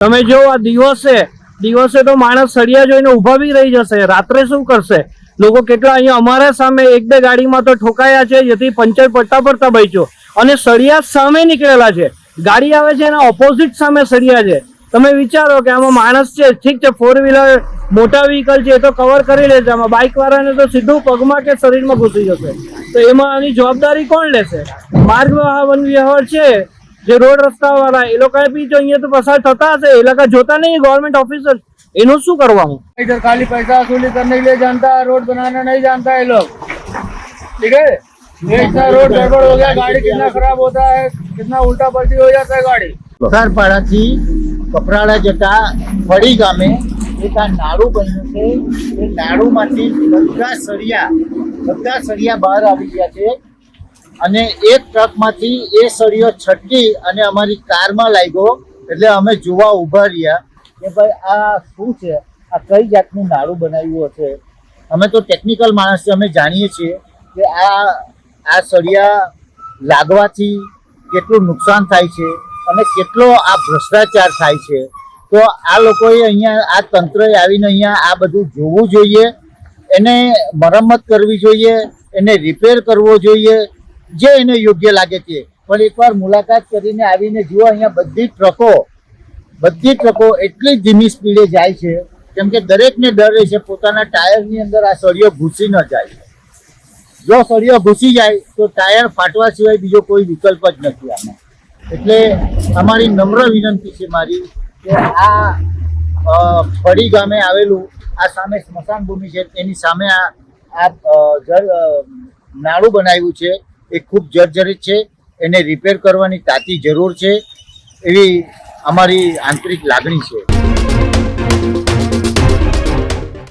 તમે જો આ દિવસે દિવસે તો માણસ સળિયા જોઈને ઊભા બી રહી જશે. રાત્રે શું કરશે? લોકો કેટલા અહીંયા અમારા સામે એક બે ગાડીમાં તો ઠોકાયા છે, જેથી પંચર પડતા પડતા બચ્યો. અને સળિયા સામે નીકળેલા છે. ગાડી આવે છે એના ઓપોઝિટ સામે સળિયા છે. તમે વિચારો કે આમાં માણસ છે, ઠીક છે ફોર વ્હીલર મોટા વ્હીકલ છે, એ તો કવર કરી લે આમાં બાઇક વાળાને તો સીધું પગમાં કે શરીરમાં ઘૂસી જશે. તો એમાં આની જવાબદારી કોણ લેશે? માર્ગ વાહન વ્યવહાર છે જે રોડ રસ્તા વાળા એ લોકો બી જો અહીંયા તો પસાર થતા હશે એ લોકો જોતા નહીં ગવર્મેન્ટ ઓફિસર એનું શું કરવાનું इधर खाली पैसा वसूली करने के लिए जानता है रोड बनाना नहीं जानता है लोग ठीक है ये इतना रोड गड़बड़ हो गया गाड़ी कितना खराब होता है कितना उल्टा पलटी हो जाता है गाड़ी કસારપાડાથી કપરાડા જતા ફળી ગામે એક આ નાળું બન્યું છે એ નાળુમાંથી બધા સળિયા બધા સળિયા બહાર આવી ગયા છે અને એક ટ્રકમાંથી એ સળિયો છટકી અને અમારી કારમાં લાગ્યો. એટલે અમે જોવા ઊભા રહ્યા કે ભાઈ, આ શું છે? આ કઈ જાતનું નાળું બનાવ્યું હશે? અમે તો ટેકનિકલ માણસ છે, અમે જાણીએ છીએ કે આ આ સળિયા લાગવાથી કેટલું નુકસાન થાય છે અને કેટલો આ ભ્રષ્ટાચાર થાય છે. તો આ લોકોએ અહીંયા, આ તંત્રએ આવીને અહીંયા આ બધું જોવું જોઈએ. એને મરમ્મત કરવી જોઈએ. એને રિપેર કરવો જોઈએ. જે એને યોગ્ય લાગે છે. પણ એકવાર મુલાકાત કરીને આવીને જુઓ, અહીંયા બધી ટ્રકો બધી ટ્રકો એટલી ધીમી સ્પીડે જાય છે. કેમ કે દરેકને ડર રહે છે, પોતાના ટાયરની અંદર આ સળિયો ઘૂસી ન જાય. જો સળિયો ઘૂસી જાય, તો ટાયર ફાટવા સિવાય બીજો કોઈ વિકલ્પ જ નથી આમાં. એટલે અમારી નમ્ર વિનંતી છે મારી કે આ ફળી ગામે આવેલું આ સામે સ્મશાન ભૂમિ છે, એની સામે આ આ નાળું બનાવ્યું છે. એ ખૂબ જર્જરિત છે. એને રિપેર કરવાની તાતી જરૂર છે. એવી અમારી આંતરિક લાગણી છે.